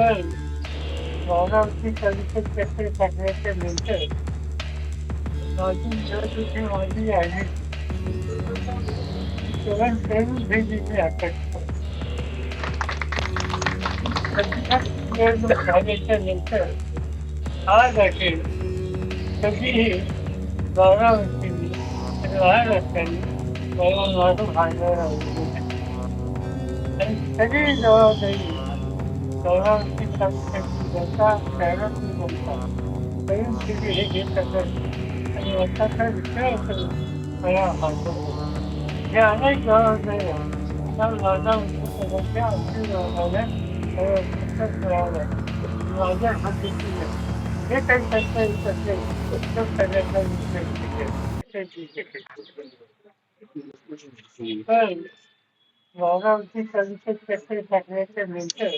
today, Varanasi services sector Federation Limited, launching Jyotishi Mandi IIT. चरण train भेजी में आकर्षित आज आखिर सभी वाराणसी में राजस्थान और महाराष्ट्र भाई सभी जवाबदारी आणि सगळी जबाबदारी गौरवची संस्थेची जनता शहरातली जनता स्वयं स्थिती हे घेत असत आणि स्वतःचा विचार करून मला भांडवतो या अनेक जबाबदाऱ्या त्या माझा उत्तराच्या अंतिम जबाबदाऱ्या पुस्तक मिळाल्या माझ्या हातीची जे काही करता येत असेल तो करण्याचा विचार केला पण वावरावरती कवितेत कसे टाकण्याच्या नंतर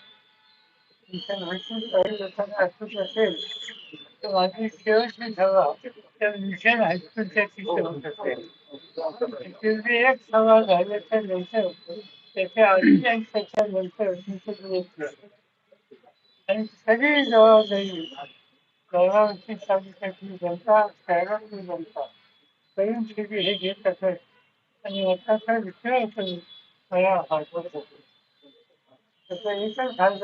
प्रत्येक काही लोकांना असत असेल तर माझी शेवटची सभा तर मिशन हायस्कूलच्या तिथे होत असेल. एक सभा झाल्याच्यानंतर त्याच्या आधी आणि त्याच्या नंतर आणि सगळी जबाबदारी गौरवाची तालुक्यातली जनता शहरातली जनता स्वयंसेवी हे घेत असत आणि आताचा विचार करून मला पाठवत होतो त्याचा एकच भाग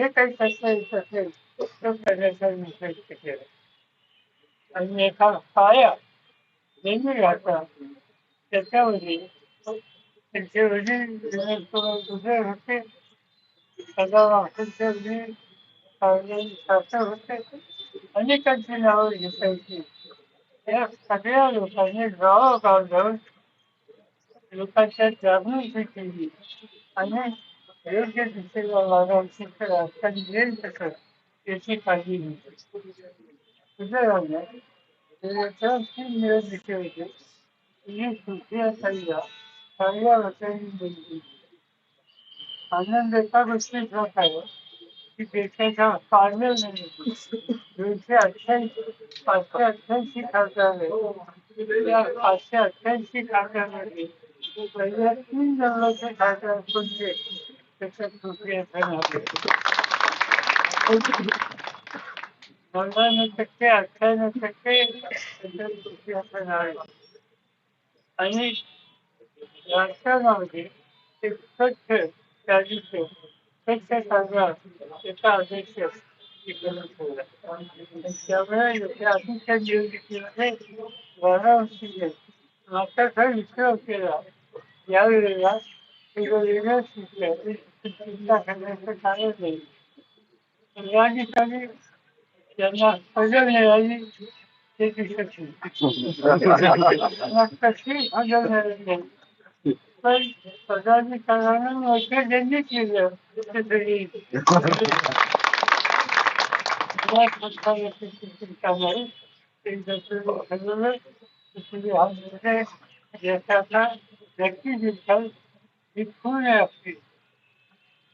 जे काही करता येत असेल तो करण्याचा निश्चय केला आणि एका पाया नेहमी राहता त्याच्यामध्ये त्यांचे वडील दुसरे होते सदा वडील शासक होते अनेकांची नावं घेता येतील या सगळ्या लोकांनी गावागाव जाऊन लोकांच्या जागृती केली आणि Özgür Hüseyin Allah'ın şükürler, kendilerin takır, gerçek haliyle. Güzel örnek, Sen filmleri zikredip, iyi Türkiye sayıya, sayıya ve senin bilgiyi. Annem de tabii siz bakayım. Bir bekleyeceğim, farmı önemli. Gülse erken, başka erken şey kazanır. Ya başka erken şey kazanır. Böyle tüm devleti kazanır. Ondan öteki, erken öteki, Hani yaştan aldı, kötü, tercih yok. Tek tek azar, kötü azar yok. Eşyalara yüklerken yürüdüklerine varan sizi. Hakikaten yüksek okuyla. Yarıyorlar, yürüyorlar sizleri. Yani tabii yani hocam yani ne düşüyorsun? Yaklaşık hocam herhalde. Ben özel bir kanalın başına cennet geliyor. Bunlar kutlar yapıştık imkanları. Biz de sürü kazanır. Şimdi halimize yaşarlar. Bekli bir kez bir kuru yapıyoruz.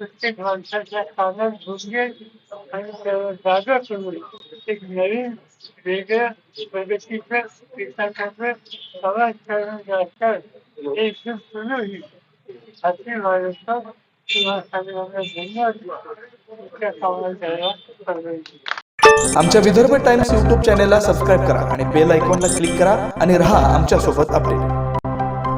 प्रत्येक माणसाच्या कानात घुसगेल आणि त्याला जागा करून एक नवीन वेगळं प्रगतीचं विकासाचं समाजकारण राजकारण हे इथून सुरू होईल अशी महाराष्ट्रात किंवा सगळ्यांना धन्यवाद देतो. इतक्या कामाला द्यायला परवानगी आमच्या विदर्भ टाइम्स यूट्यूब चॅनेलला सबस्क्राईब करा आणि बेल आयकॉनला क्लिक करा आणि रहा आमच्यासोबत अपडेट